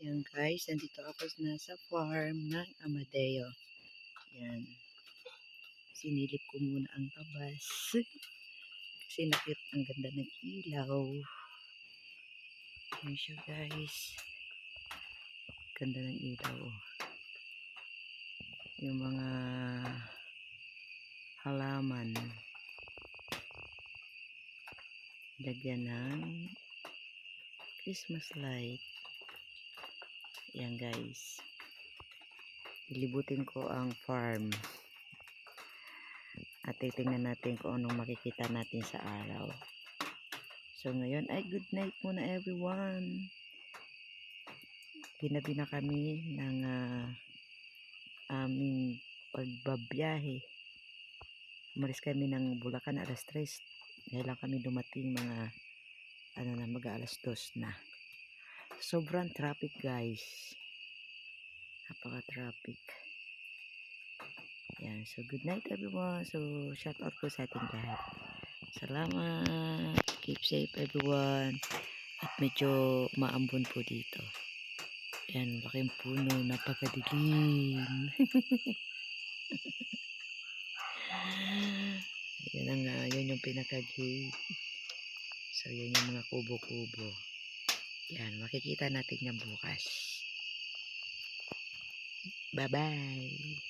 Yan guys, nandito ako na sa farm ng Amadeo. Yan. Sinilip ko muna ang tabas. Kasi nakit ang ganda ng ilaw. Yan siya guys. Ganda ng ilaw. oh. Yung mga halaman. Lagyan ng Christmas light. Yan guys. Ilibutin ko ang farm. At titingnan natin kung anong makikita natin sa araw. So ngayon ay good night muna everyone. Ginabi na kami ng ah, aming pagbabiyahe. Umalis kami ng Bulacan alas 3. Ngayon lang kami dumating mga ano na mag alas 2 na. Sobrang traffic guys. Napaka traffic. Yan. So good night everyone. So shout out po sa ating lahat. Salamat. Keep safe everyone. At medyo maambon po dito. Yan. Laking puno. Napakadilim. Yan ang uh, yun yung pinaka-gate. So, yan yung mga kubo-kubo. Yan, makikita natin yan bukas. Bye-bye!